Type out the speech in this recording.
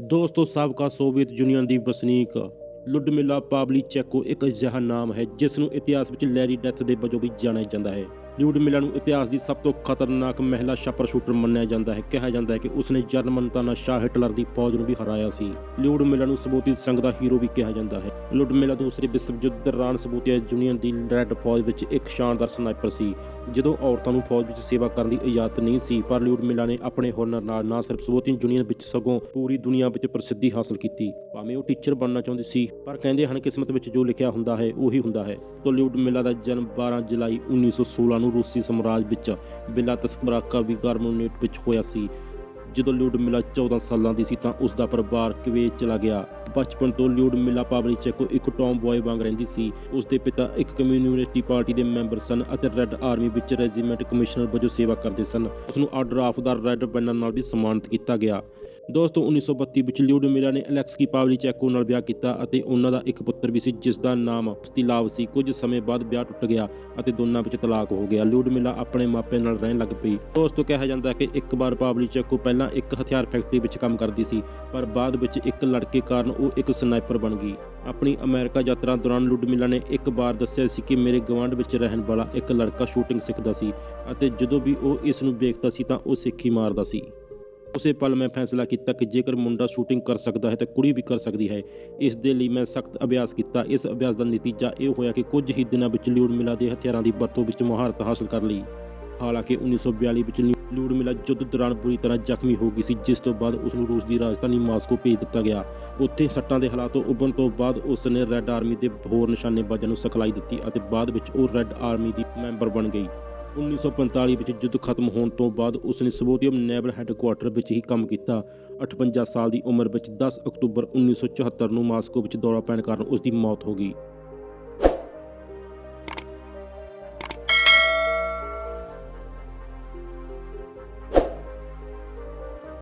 ਦੋਸਤੋ, ਸਾਬਕਾ Soviet union ਦੀ ਵਸਨੀਕ ਲੁਡਮਿਲਾ ਪਾਵਲੀਚੈਕੋ ਇੱਕ ਅਜਿਹਾ ਨਾਮ ਹੈ, ਜਿਸ ਨੂੰ ਇਤਿਹਾਸ ਵਿੱਚ ਲੈਰੀ ਡੈਥ ਦੇ ਵਜੋਂ ਵੀ ਜਾਣਿਆ ਜਾਂਦਾ ਹੈ। ਲੁਡਮਿਲਾ ਨੂੰ ਇਤਿਹਾਸ ਦੀ ਸਭ ਤੋਂ ਖਤਰਨਾਕ ਮਹਿਲਾ ਸ਼ਾਪਰ ਸ਼ੂਟਰ ਮੰਨਿਆ ਜਾਂਦਾ ਹੈ। ਕਿਹਾ ਜਾਂਦਾ ਹੈ ਕਿ ਉਸਨੇ ਜਰਮਨ ਤਾਨਾਸ਼ਾਹ ਹਿਟਲਰ ਦੀ ਫੌਜ ਨੂੰ ਵੀ ਹਰਾਇਆ ਸੀ। ਲੁਡਮਿਲਾ ਨੂੰ ਸਬੂਤੀਤ ਸੰਘ ਦਾ ਹੀਰੋ ਵੀ ਕਿਹਾ ਜਾਂਦਾ ਹੈ। ਲੁਡਮਿਲਾ ਦੂਸਰੇ ਵਿਸ਼ਵ ਯੁੱਧ ਦੌਰਾਨ ਸਬੂਤੀਤ ਯੂਨੀਅਨ ਦੀ ਰੈੱਡ ਫੌਜ ਵਿੱਚ ਇੱਕ ਸ਼ਾਨਦਾਰ ਸਨਾਈਪਰ ਸੀ, ਜਦੋਂ ਔਰਤਾਂ ਨੂੰ ਫੌਜ ਵਿੱਚ ਸੇਵਾ ਕਰਨ ਦੀ ਇਜਾਜ਼ਤ ਨਹੀਂ ਸੀ, ਪਰ ਲਿਊਡਮਿਲਾ ਨੇ ਆਪਣੇ ਹੁਨਰ ਨਾਲ ਨਾ ਸਿਰਫ ਸੋਵੀਅਤ ਯੂਨੀਅਨ ਵਿੱਚ, ਸਗੋਂ ਪੂਰੀ ਦੁਨੀਆ ਵਿੱਚ ਪ੍ਰਸਿੱਧੀ ਹਾਸਲ ਕੀਤੀ। ਭਾਵੇਂ ਉਹ ਟੀਚਰ ਬਣਨਾ ਚਾਹੁੰਦੀ ਸੀ, ਪਰ ਕਹਿੰਦੇ ਹਨ ਕਿਸਮਤ ਵਿੱਚ ਜੋ ਲਿਖਿਆ ਹੁੰਦਾ ਹੈ, ਉਹੀ ਹੁੰਦਾ ਹੈ। ਤੋਂ ਲਿਊਡਮਿਲਾ ਦਾ ਜਨਮ 12 ਜੁਲਾਈ 1916 ਨੂੰ ਰੂਸੀ ਸਮਰਾਜ ਵਿੱਚ ਬਿਲਾਤਸਕਰਾਕਾ ਵੀ ਗਾਰਮੋਨੇਟ ਵਿੱਚ ਹੋਇਆ ਸੀ। ਜਦੋਂ ਲਿਊਡਮਿਲਾ 14 ਸਾਲਾਂ ਦੀ ਸੀ ਤਾਂ ਉਸ ਦਾ ਪਰਿਵਾਰ ਕੁਵੈਤ ਚਲਾ ਗਿਆ। ਬਚਪਨ ਤੋਂ ਲਿਊਡਮਿਲਾ ਪਾਵਲੀਚੈਕੋ ਇੱਕ ਟੌਮ ਬॉय ਵਾਂਗ ਰਹਿੰਦੀ ਸੀ। ਉਸ ਦੇ ਪਿਤਾ ਇੱਕ ਕਮਿਊਨਿਸਟ ਪਾਰਟੀ ਦੇ ਮੈਂਬਰ ਸਨ ਅਤੇ ਰੈੱਡ ਆਰਮੀ ਵਿੱਚ ਰੈਜੀਮੈਂਟ ਕਮਿਸ਼ਨਰ ਵਜੋਂ ਸੇਵਾ ਕਰਦੇ ਸਨ। ਉਸ ਨੂੰ ਆਰਡਰ ਆਫ ਦਾ ਰੈੱਡ ਬੈਨਰ ਨਾਲ ਵੀ ਸਨਮਾਨਿਤ ਕੀਤਾ ਗਿਆ। ਦੋਸਤੋ 1932 ਵਿੱਚ ਲਿਊਡਮਿਲਾ ਨੇ ਅਲੈਕਸਕੀ ਪਾਵਲੀਚੈਕੋ ਨਾਲ ਵਿਆਹ ਕੀਤਾ ਅਤੇ ਉਹਨਾਂ ਦਾ ਇੱਕ ਪੁੱਤਰ ਵੀ ਸੀ ਜਿਸ ਦਾ ਨਾਮ ਸਤਿਲਾਵ ਸੀ। ਕੁਝ ਸਮੇਂ ਬਾਅਦ ਵਿਆਹ ਟੁੱਟ ਗਿਆ ਅਤੇ ਦੋਨਾਂ ਵਿੱਚ ਤਲਾਕ ਹੋ ਗਿਆ। ਲਿਊਡਮਿਲਾ ਆਪਣੇ ਮਾਪਿਆਂ ਨਾਲ ਰਹਿਣ ਲੱਗ ਪਈ। ਦੋਸਤੋ, ਕਿਹਾ ਜਾਂਦਾ ਕਿ ਇੱਕ ਵਾਰ ਪਾਵਲੀਚੈਕੋ ਪਹਿਲਾਂ ਇੱਕ ਹਥਿਆਰ ਫੈਕਟਰੀ ਵਿੱਚ ਕੰਮ ਕਰਦੀ ਸੀ, ਪਰ ਬਾਅਦ ਵਿੱਚ ਇੱਕ ਲੜਕੇ ਕਾਰਨ ਉਹ ਇੱਕ ਸਨਾਈਪਰ ਬਣ ਗਈ। ਆਪਣੀ ਅਮਰੀਕਾ ਯਾਤਰਾ ਦੌਰਾਨ ਲੁਡਮਿਲਾ ਨੇ ਇੱਕ ਵਾਰ ਦੱਸਿਆ ਸੀ ਕਿ ਮੇਰੇ ਗਵਾਂਢ ਵਿੱਚ ਰਹਿਣ ਵਾਲਾ ਇੱਕ ਲੜਕਾ ਸ਼ੂਟਿੰਗ ਸਿੱਖਦਾ ਸੀ ਅਤੇ ਜਦੋਂ ਵੀ ਉਹ ਇਸ ਨੂੰ ਵੇਖਦਾ ਸੀ ਤਾਂ ਉਹ ਸਿੱਖੀ ਮਾਰਦਾ ਸੀ। ਉਸੇ ਪਲ ਮੈਂ ਫੈਸਲਾ ਕੀਤਾ ਕਿ ਜੇਕਰ ਮੁੰਡਾ ਸ਼ੂਟਿੰਗ ਕਰ ਸਕਦਾ ਹੈ ਤਾਂ ਕੁੜੀ ਵੀ ਕਰ ਸਕਦੀ ਹੈ। ਇਸ ਦੇ ਲਈ ਮੈਂ ਸਖਤ ਅਭਿਆਸ ਕੀਤਾ। ਇਸ ਅਭਿਆਸ ਦਾ ਨਤੀਜਾ ਇਹ ਹੋਇਆ ਕਿ ਕੁਝ ਹੀ ਦਿਨਾਂ ਵਿੱਚ ਲਿਊਡਮਿਲਾ ਦੇ ਹਥਿਆਰਾਂ ਦੀ ਵਰਤੋਂ ਵਿੱਚ ਮਹਾਰਤ ਹਾਸਲ ਕਰ ਲਈ। ਹਾਲਾਂਕਿ 1942 ਵਿੱਚ ਲਿਊਡਮਿਲਾ ਯੁੱਧ ਦੌਰਾਨ ਬੁਰੀ ਤਰ੍ਹਾਂ ਜ਼ਖਮੀ ਹੋ ਗਈ ਸੀ, ਜਿਸ ਤੋਂ ਬਾਅਦ ਉਸ ਨੂੰ ਰੂਸ ਦੀ ਰਾਜਧਾਨੀ ਮਾਸਕੋ ਭੇਜ ਦਿੱਤਾ ਗਿਆ। ਉੱਥੇ ਸੱਟਾਂ ਦੇ ਹਾਲਾਤੋਂ ਉੱਭਰਨ ਤੋਂ ਬਾਅਦ ਉਸ ਨੇ ਰੈੱਡ ਆਰਮੀ ਦੇ ਹੋਰ ਨਿਸ਼ਾਨੇਬਾਜ਼ਾਂ ਨੂੰ ਸਿਖਲਾਈ ਦਿੱਤੀ ਅਤੇ ਬਾਅਦ ਵਿੱਚ ਉਹ ਰੈੱਡ ਆਰਮੀ ਦੀ ਮੈਂਬਰ ਬਣ ਗਈ। 1945 ਵਿੱਚ ਯੁੱਧ ਖਤਮ ਹੋਣ ਤੋਂ ਬਾਅਦ ਉਸ ਨੇ ਸਬੋਦੀਅਮ ਨੇਵਲ ਹੈੱਡਕੁਆਰਟਰ ਵਿੱਚ ਹੀ ਕੰਮ ਕੀਤਾ। 58 ਸਾਲ ਦੀ ਉਮਰ ਵਿੱਚ 10 ਅਕਤੂਬਰ 1974 ਨੂੰ ਮਾਸਕੋ ਵਿੱਚ ਦੌਰਾ ਪੈਣ ਕਾਰਨ ਉਸ ਦੀ ਮੌਤ ਹੋ ਗਈ।